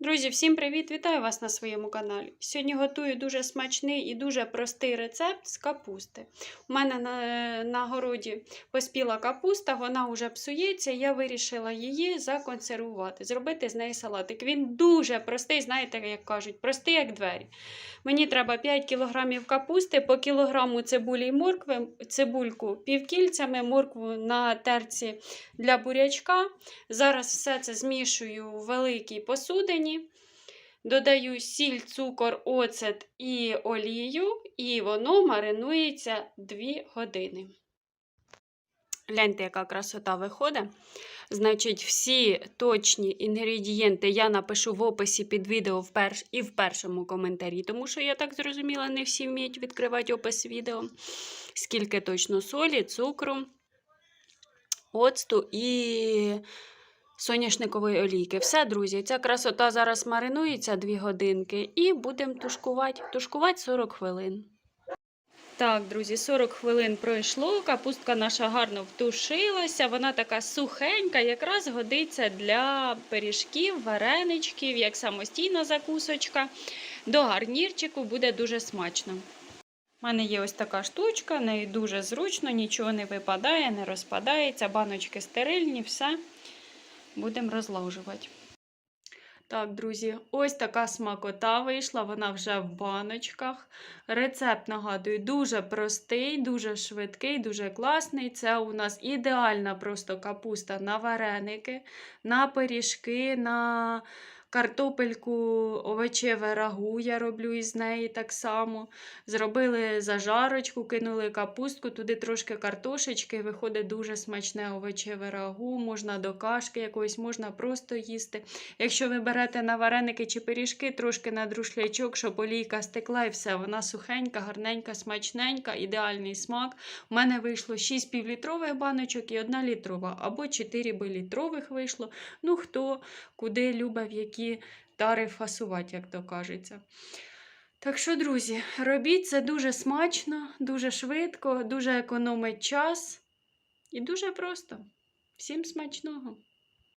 Друзі, всім привіт! Вітаю вас на своєму каналі. Сьогодні готую дуже смачний і дуже простий рецепт з капусти. У мене на, на городі поспіла капуста, вона вже псується, я вирішила її законсервувати, зробити з неї салатик. Він дуже простий, знаєте, як кажуть, простий, як двері. Мені треба 5 кг капусти, по кілограму цибулі і моркви, цибульку півкільцями, моркву на терці для бурячка. Зараз все це змішую в великій посудині. Додаю сіль, цукор, оцет і олію, і воно маринується 2 години. Гляньте, яка красота виходить. Значить, всі точні інгредієнти я напишу в описі під відео в перш... і в першому коментарі, тому що я так зрозуміла, не всі вміють відкривати опис відео. Скільки точно солі, цукру, оцту і соняшникової олійки. Все, друзі, ця красота зараз маринується 2 годинки і будемо тушкувати. Тушкувати 40 хвилин. Так, друзі, 40 хвилин пройшло. Капустка наша гарно втушилася. Вона така сухенька, якраз годиться для пиріжків, вареничків, як самостійна закусочка. До гарнірчику буде дуже смачно. У мене є ось така штучка, нею дуже зручно, нічого не випадає, не розпадається, баночки стерильні, все будемо розложувати. Так, друзі, ось така смакота вийшла, вона вже в баночках. Рецепт, нагадую, дуже простий, дуже швидкий, дуже класний. Це у нас ідеальна просто капуста на вареники, на пиріжки, на картопельку, овочеве рагу я роблю із неї так само. Зробили зажарочку, кинули капустку, туди трошки картошечки, виходить дуже смачне овочеве рагу, можна до кашки якоїсь, можна просто їсти. Якщо ви берете на вареники чи пиріжки, трошки на друшлячок, щоб олійка стекла і все, вона сухенька, гарненька, смачненька, ідеальний смак. У мене вийшло 6 півлітрових баночок і 1 літрова, або 4 літрових вийшло. Ну, хто куди любить, в які тари фасувати, як то кажеться. Так що, друзі, робіть це дуже смачно, дуже швидко, дуже економить час і дуже просто. Всім смачного!